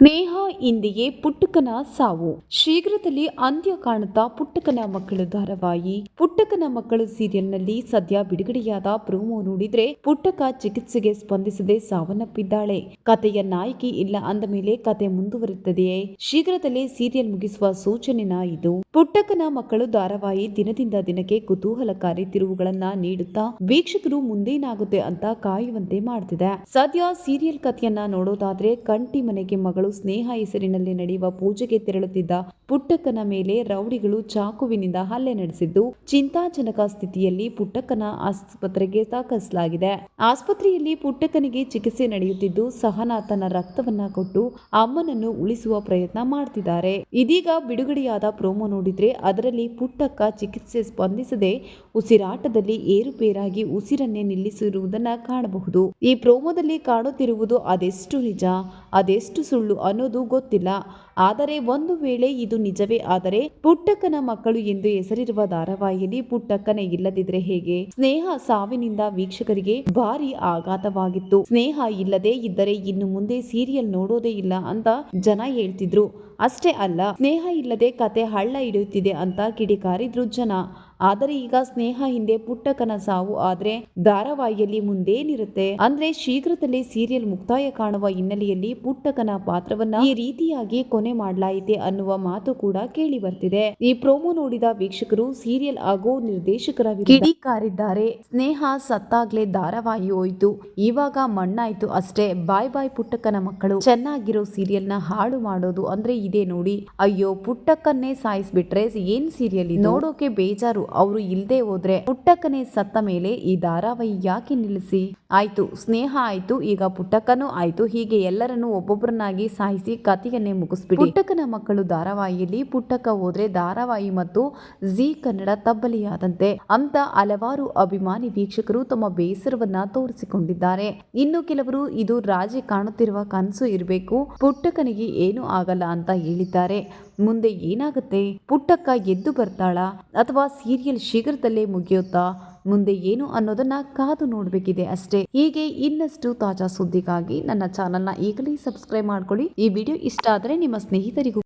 ಸ್ನೇಹ ಇಂದಿಗೆ ಪುಟ್ಟಕನ ಸಾವು. ಶೀಘ್ರದಲ್ಲಿ ಅಂತ್ಯ ಕಾಣುತ್ತಾ ಪುಟ್ಟಕನ ಮಕ್ಕಳು ಧಾರಾವಾಹಿ. ಪುಟ್ಟಕನ ಮಕ್ಕಳು ಸೀರಿಯಲ್ನಲ್ಲಿ ಸದ್ಯ ಬಿಡುಗಡೆಯಾದ ಪ್ರೋಮೋ ನೋಡಿದ್ರೆ ಪುಟ್ಟಕ ಚಿಕಿತ್ಸೆಗೆ ಸ್ಪಂದಿಸದೆ ಸಾವನ್ನಪ್ಪಿದ್ದಾಳೆ. ಕಥೆಯ ನಾಯಕಿ ಇಲ್ಲ ಅಂದ ಮೇಲೆ ಕತೆ ಮುಂದುವರಿಯುತ್ತದೆಯೇ? ಶೀಘ್ರದಲ್ಲೇ ಸೀರಿಯಲ್ ಮುಗಿಸುವ ಸೂಚನೆನ ಇದು? ಪುಟ್ಟಕನ ಮಕ್ಕಳು ಧಾರಾವಾಹಿ ದಿನದಿಂದ ದಿನಕ್ಕೆ ಕುತೂಹಲಕಾರಿ ತಿರುವುಗಳನ್ನ ನೀಡುತ್ತಾ ವೀಕ್ಷಕರು ಮುಂದೇನಾಗುತ್ತೆ ಅಂತ ಕಾಯುವಂತೆ ಮಾಡ್ತಿದೆ. ಸದ್ಯ ಸೀರಿಯಲ್ ಕಥೆಯನ್ನ ನೋಡೋದಾದ್ರೆ ಕಂಟಿ ಮನೆಗೆ ಮಗಳು ಸ್ನೇಹ ಹೆಸರಿನಲ್ಲಿ ನಡೆಯುವ ಪೂಜೆಗೆ ತೆರಳುತ್ತಿದ್ದ ಪುಟ್ಟಕ್ಕನ ಮೇಲೆ ರೌಡಿಗಳು ಚಾಕುವಿನಿಂದ ಹಲ್ಲೆ ನಡೆಸಿದ್ದು, ಚಿಂತಾಜನಕ ಸ್ಥಿತಿಯಲ್ಲಿ ಪುಟ್ಟಕ್ಕನ ಆಸ್ಪತ್ರೆಗೆ ದಾಖಲಿಸಲಾಗಿದೆ. ಆಸ್ಪತ್ರೆಯಲ್ಲಿ ಪುಟ್ಟಕ್ಕನಿಗೆ ಚಿಕಿತ್ಸೆ ನಡೆಯುತ್ತಿದ್ದು ಸಹನಾ ತನ್ನ ರಕ್ತವನ್ನ ಕೊಟ್ಟು ಅಮ್ಮನನ್ನು ಉಳಿಸುವ ಪ್ರಯತ್ನ ಮಾಡ್ತಿದ್ದಾರೆ. ಇದೀಗ ಬಿಡುಗಡೆಯಾದ ಪ್ರೋಮೋ ನೋಡಿದ್ರೆ ಅದರಲ್ಲಿ ಪುಟ್ಟಕ್ಕ ಚಿಕಿತ್ಸೆ ಸ್ಪಂದಿಸದೆ ಉಸಿರಾಟದಲ್ಲಿ ಏರುಪೇರಾಗಿ ಉಸಿರನ್ನೇ ನಿಲ್ಲಿಸಿರುವುದನ್ನ ಕಾಣಬಹುದು. ಈ ಪ್ರೋಮೋದಲ್ಲಿ ಕಾಣುತ್ತಿರುವುದು ಅದೆಷ್ಟು ನಿಜ? ಅದೆಷ್ಟು ಸುಳ್ಳು ಅನ್ನೋದು ಗೊತ್ತಿಲ್ಲ. ಆದರೆ ಒಂದು ವೇಳೆ ಇದು ನಿಜವೇ ಆದರೆ ಪುಟ್ಟಕ್ಕನ ಮಕ್ಕಳು ಎಂದು ಹೆಸರಿರುವ ಧಾರಾವಾಹಿಯಲ್ಲಿ ಪುಟ್ಟಕ್ಕನ ಇಲ್ಲದಿದ್ರೆ ಹೇಗೆ? ಸ್ನೇಹ ಸಾವಿನಿಂದ ವೀಕ್ಷಕರಿಗೆ ಭಾರಿ ಆಘಾತವಾಗಿತ್ತು. ಸ್ನೇಹ ಇಲ್ಲದೆ ಇದ್ದರೆ ಇನ್ನು ಮುಂದೆ ಸೀರಿಯಲ್ ನೋಡೋದೇ ಇಲ್ಲ ಅಂತ ಜನ ಹೇಳ್ತಿದ್ರು. ಅಷ್ಟೇ ಅಲ್ಲ, ಸ್ನೇಹ ಇಲ್ಲದೆ ಕತೆ ಹಳ್ಳ ಹಿಡಿಯುತ್ತಿದೆ ಅಂತ ಕಿಡಿಕಾರಿದ್ರು ಜನ. ಆದರೆ ಈಗ ಸ್ನೇಹ ಹಿಂದೆ ಪುಟ್ಟಕನ ಸಾವು ಆದ್ರೆ ಧಾರಾವಾಹಿಯಲ್ಲಿ ಮುಂದೇನಿರುತ್ತೆ ಅಂದ್ರೆ ಶೀಘ್ರದಲ್ಲೇ ಸೀರಿಯಲ್ ಮುಕ್ತಾಯ ಕಾಣುವ ಹಿನ್ನೆಲೆಯಲ್ಲಿ ಪುಟ್ಟಕನ ಪಾತ್ರವನ್ನ ಈ ರೀತಿಯಾಗಿ ಕೊನೆ ಮಾಡಲಾಯಿತೆ ಅನ್ನುವ ಮಾತು ಕೂಡ ಕೇಳಿ ಬರ್ತಿದೆ. ಈ ಪ್ರೋಮೋ ನೋಡಿದ ವೀಕ್ಷಕರು ಸೀರಿಯಲ್ ಹಾಗೂ ನಿರ್ದೇಶಕರ ಕಿಡಿಕಾರಿದ್ದಾರೆ. ಸ್ನೇಹ ಸತ್ತಾಗ್ಲೇ ಧಾರಾವಾಹಿ ಹೋಯ್ತು. ಇವಾಗ ಮಣ್ಣಾಯ್ತು ಅಷ್ಟೇ. ಬಾಯ್ ಬಾಯ್ ಪುಟ್ಟಕ್ಕನ ಮಕ್ಕಳು. ಚೆನ್ನಾಗಿರೋ ಸೀರಿಯಲ್ನ ಹಾಳು ಮಾಡೋದು ಅಂದ್ರೆ ಇದೆ ನೋಡಿ. ಅಯ್ಯೋ ಪುಟ್ಟಕ್ಕನ್ನೇ ಸಾಯಿಸ್ಬಿಟ್ರೆ ಏನ್ ಸೀರಿಯಲ್ ನೋಡೋಕೆ ಬೇಜಾರು. ಅವರು ಇಲ್ಲದೆ ಹೋದ್ರೆ ಪುಟ್ಟಕ್ಕನೇ ಸತ್ತ ಮೇಲೆ ಈ ಧಾರಾವಾಹಿ ಯಾಕೆ ನಿಲ್ಲಿಸಿ? ಆಯ್ತು, ಸ್ನೇಹ ಆಯ್ತು, ಈಗ ಪುಟ್ಟಕ್ಕನೂ ಆಯ್ತು, ಹೀಗೆ ಎಲ್ಲರನ್ನು ಒಬ್ಬೊಬ್ಬರನ್ನಾಗಿ ಸಾಯಿಸಿ ಕಥೆಯನ್ನೇ ಮುಗಿಸ್ಬಿಡಿ. ಪುಟ್ಟಕ್ಕನ ಮಕ್ಕಳು ಧಾರಾವಾಹಿಯಲ್ಲಿ ಪುಟ್ಟಕ್ಕ ಹೋದ್ರೆ ಧಾರಾವಾಹಿ ಮತ್ತು ಜಿ ಕನ್ನಡ ತಬ್ಬಲಿಯಾದಂತೆ ಅಂತ ಹಲವಾರು ಅಭಿಮಾನಿ ವೀಕ್ಷಕರು ತಮ್ಮ ಬೇಸರವನ್ನ ತೋರಿಸಿಕೊಂಡಿದ್ದಾರೆ. ಇನ್ನು ಕೆಲವರು ಇದು ರಾಜಿ ಕಾಣುತ್ತಿರುವ ಕನಸು ಇರಬೇಕು, ಪುಟ್ಟಕ್ಕನಿಗೆ ಏನು ಆಗಲ್ಲ ಅಂತ ಹೇಳಿದ್ದಾರೆ. ಮುಂದೆ ಏನಾಗುತ್ತೆ? ಪುಟ್ಟಕ್ಕ ಎದ್ದು ಬರ್ತಾಳ ಅಥವಾ ಸೀರಿಯಲ್ ಶೀಘ್ರದಲ್ಲೇ ಮುಗಿಯುತ್ತಾ? ಮುಂದೆ ಏನು ಅನ್ನೋದನ್ನ ಕಾದು ನೋಡಬೇಕಿದೆ ಅಷ್ಟೇ. ಹೀಗೆ ಇನ್ನಷ್ಟು ತಾಜಾ ಸುದ್ದಿಗಾಗಿ ನನ್ನ ಚಾನಲ್ನ ಈಗಲೇ ಸಬ್ಸ್ಕ್ರೈಬ್ ಮಾಡ್ಕೊಳ್ಳಿ. ಈ ವಿಡಿಯೋ ಇಷ್ಟ ಆದರೆ ನಿಮ್ಮ ಸ್ನೇಹಿತರಿಗೂ